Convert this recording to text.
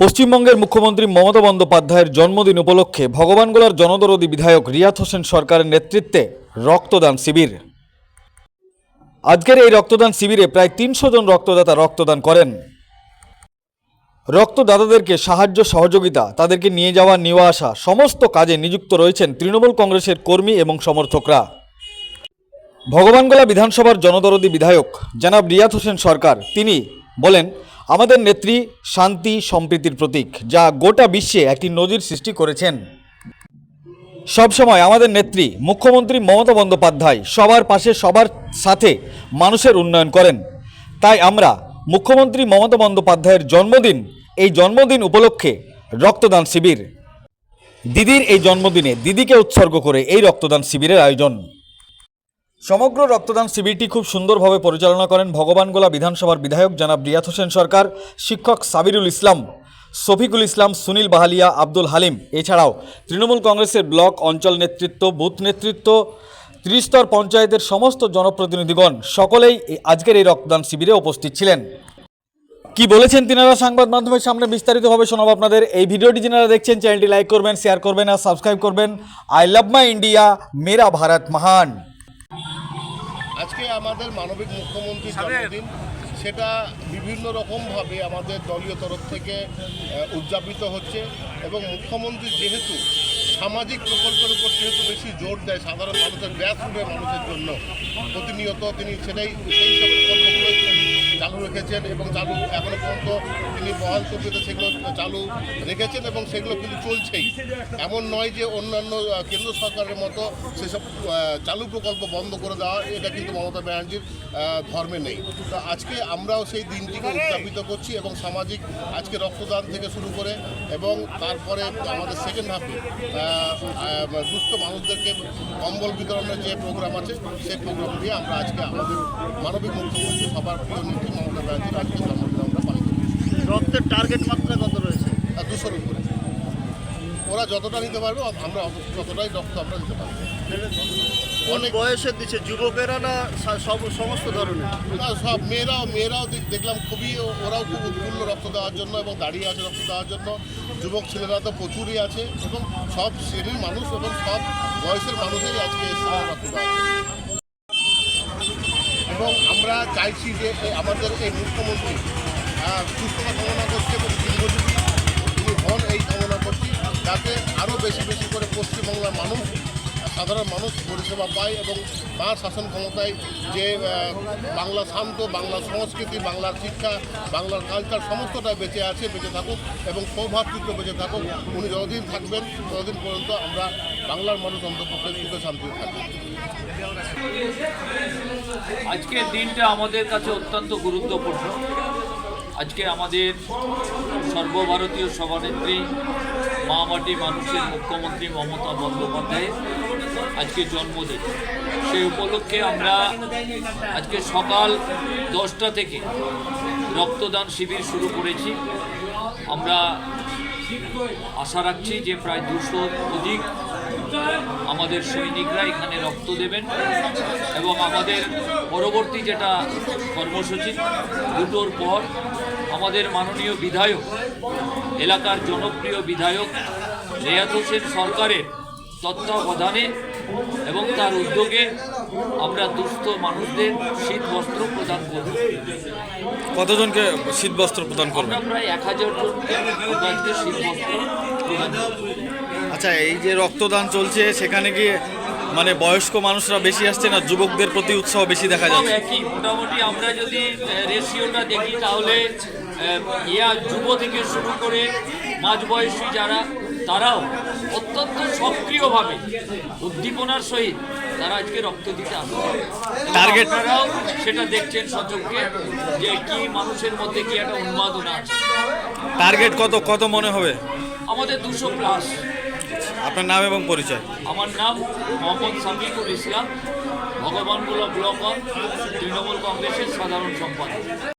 পশ্চিমবঙ্গের মুখ্যমন্ত্রী মমতা বন্দ্যোপাধ্যায়ের জন্মদিন উপলক্ষে ভগবানগোলার জনদরদী বিধায়ক রিয়াত হোসেন সরকারের নেতৃত্বে রক্তদান শিবির। আজকের এই রক্তদান শিবিরে প্রায় তিনশো জন রক্তদাতা রক্তদান করেন। রক্তদাতাদেরকে সাহায্য, সহযোগিতা, তাদেরকে নিয়ে যাওয়া, নেওয়া আসা, সমস্ত কাজে নিযুক্ত রয়েছেন তৃণমূল কংগ্রেসের কর্মী এবং সমর্থকরা। ভগবানগোলা বিধানসভার জনদরদী বিধায়ক জনাব রিয়াত হোসেন সরকার, তিনি বলেন আমাদের নেত্রী শান্তি সম্প্রীতির প্রতীক, যা গোটা বিশ্বে একটি নজির সৃষ্টি করেছেন। সবসময় আমাদের নেত্রী মুখ্যমন্ত্রী মমতা বন্দ্যোপাধ্যায় সবার পাশে, সবার সাথে মানুষের উন্নয়ন করেন। তাই আমরা মুখ্যমন্ত্রী মমতা বন্দ্যোপাধ্যায়ের জন্মদিন, এই জন্মদিন উপলক্ষে রক্তদান শিবির। দিদির এই জন্মদিনে দিদিকে উৎসর্গ করে এই রক্তদান শিবিরের আয়োজন। সমগ্র রক্তদান শিবিরটি খুব সুন্দরভাবে পরিচালনা করেন ভগবানগোলা বিধানসভার বিধায়ক জনাব রিয়াত হোসেন সরকার, শিক্ষক সাবিরুল ইসলাম, শফিকুল ইসলাম, সুনীল বাহালিয়া, আব্দুল হালিম। এছাড়াও তৃণমূল কংগ্রেসের ব্লক অঞ্চল নেতৃত্ব, বুথ নেতৃত্ব, ত্রিস্তর পঞ্চায়েতের সমস্ত জনপ্রতিনিধিগণ সকলেই আজকের এই রক্তদান শিবিরে উপস্থিত ছিলেন। কি বলেছেন তিনারা? সংবাদ মাধ্যমের সামনে বিস্তারিতভাবে শোনাবো আপনাদের। এই ভিডিওটি যারা দেখছেন, চ্যানেলটি লাইক করবেন শেয়ার করবেন আর সাবস্ক্রাইব করবেন। আই লাভ মাই ইন্ডিয়া মেরা ভারত মহান আজকে আমাদের মানবিক মুখ্যমন্ত্রীর জন্মদিন সেটা বিভিন্ন রকমভাবে আমাদের দলীয় তরফ থেকে উদযাপিত হচ্ছে এবং মুখ্যমন্ত্রী যেহেতু সামাজিক প্রকল্পের উপর যেহেতু বেশি জোর দেয় সাধারণ মানুষের গ্যাস মানুষের জন্য প্রতিনিয়ত তিনি সেটাই সেই সব প্রকল্পগুলোই চালু রেখেছেন এবং চালু এখনও পর্যন্ত তিনি বহাল তবিয়তে সেগুলো চালু রেখেছেন এবং সেগুলো কিন্তু চলছেই। এমন নয় যে অন্যান্য কেন্দ্র সরকারের মতো সেসব চালু প্রকল্প বন্ধ করে দেওয়া, এটা কিন্তু মমতা ব্যানার্জির ধর্মে নেই। তো আজকে আমরাও সেই দিনটিকে উদযাপিত করছি এবং সামাজিক আজকে রক্তদান থেকে শুরু করে এবং তারপরে আমাদের সেকেন্ড হাফে দুস্থ মানুষদেরকে কম্বল বিতরণের যে প্রোগ্রাম আছে, সেই প্রোগ্রাম দিয়ে আমরা আজকে আমাদের মানবিক মুখ্যমন্ত্রী সবার প্রিয় মমতা আমরা পালিত করছি রক্তের টার্গেট মাত্রা কত রয়েছে? আর দুশোর উপরে। ওরা যতটা নিতে পারবে আমরা ততটাই রক্ত আমরা দিতে পারব। অনেক বয়সের দিচ্ছে যুবকেরা না সব সমস্ত ধরনের? না সব মেয়েরাও মেয়েরাও দেখলাম খুবই ওরাও খুব উৎফুল্ল রক্ত দেওয়ার জন্য এবং দাঁড়িয়ে আছে রক্ত দেওয়ার জন্য। যুবক ছেলেরা তো প্রচুরই আছে এবং সব শ্রেণির মানুষ এবং সব বয়সের মানুষেরই আজকে এসে রক্ত জন্য। এবং আমরা চাইছি যে আমাদের এই মুখ্যমন্ত্রী সুস্থতা কামনা করছে এবং দীর্ঘজীবী তিনি হন এই কামনা করছি, যাতে আরও বেশি বেশি করে পশ্চিমবাংলার মানুষ, সাধারণ মানুষ পরিষেবা পায় এবং তাঁর শাসন ক্ষমতায় যে বাংলা শান্ত, বাংলা সংস্কৃতি, বাংলার শিক্ষা, বাংলার কালচার সমস্তটা বেঁচে আছে, বেঁচে থাকুক এবং সৌভাতৃত্ব বেঁচে থাকুক। উনি যতদিন থাকবেন, ততদিন পর্যন্ত আমরা বাংলার মানুষ অন্তপক্ষে সুখে শান্তিতে থাকব আজকের দিনটা আমাদের কাছে অত্যন্ত গুরুত্বপূর্ণ। আজকে আমাদের সর্বভারতীয় সভানেত্রী, মা মাটি মানুষের মুখ্যমন্ত্রী মমতা বন্দ্যোপাধ্যায়ের আজকে জন্মদিন। সেই উপলক্ষে আমরা আজকে সকাল দশটা থেকে রক্তদান শিবির শুরু করেছি। আমরা আশা রাখছি যে প্রায় দুশো অধিক আমাদের সৈনিকরা এখানে রক্ত দেবেন এবং আমাদের পরবর্তী যেটা কর্মসূচি, দুটোর পর আমাদের মাননীয় বিধায়ক, এলাকার জনপ্রিয় বিধায়ক রেয়াত হোসেন সরকারের তত্ত্বাবধানে এবং তার উদ্যোগে আমরা দুস্থ মানুষদের শীত বস্ত্র প্রদান করব। কতজনকে শীত বস্ত্র প্রদান প্রায় এক হাজার জনকে শীত বস্ত্র প্রদান করব। আচ্ছা এই যে রক্তদান চলছে সেখানে গিয়ে মানে বয়স্ক মানুষরা বেশি আসছে না যুবকদের প্রতি উৎসাহ বেশি দেখা যাচ্ছে? একই। মোটামুটি আমরা যদি রেশিওটা দেখি তাহলে ইয়া যুব থেকে শুরু করে মাঝবয়সী যারা তারাও অত্যন্ত সক্রিয়ভাবে উদ্দীপনার সহিত তারা আজকে রক্ত দিতে আসছে আপনারাও সেটা দেখছেন সচক্ষে যে কি মানুষের মধ্যে কি একটা উন্মাদনা আছে। টার্গেট কত কত মনে হবে? আমাদের দুশো প্লাস। আপনার নাম এবং পরিচয়। আমার নাম মোহাম্মদ সামিকুল ইসলাম ভগবানগোলা ব্লক তৃণমূল কংগ্রেসের সাধারণ সম্পাদক।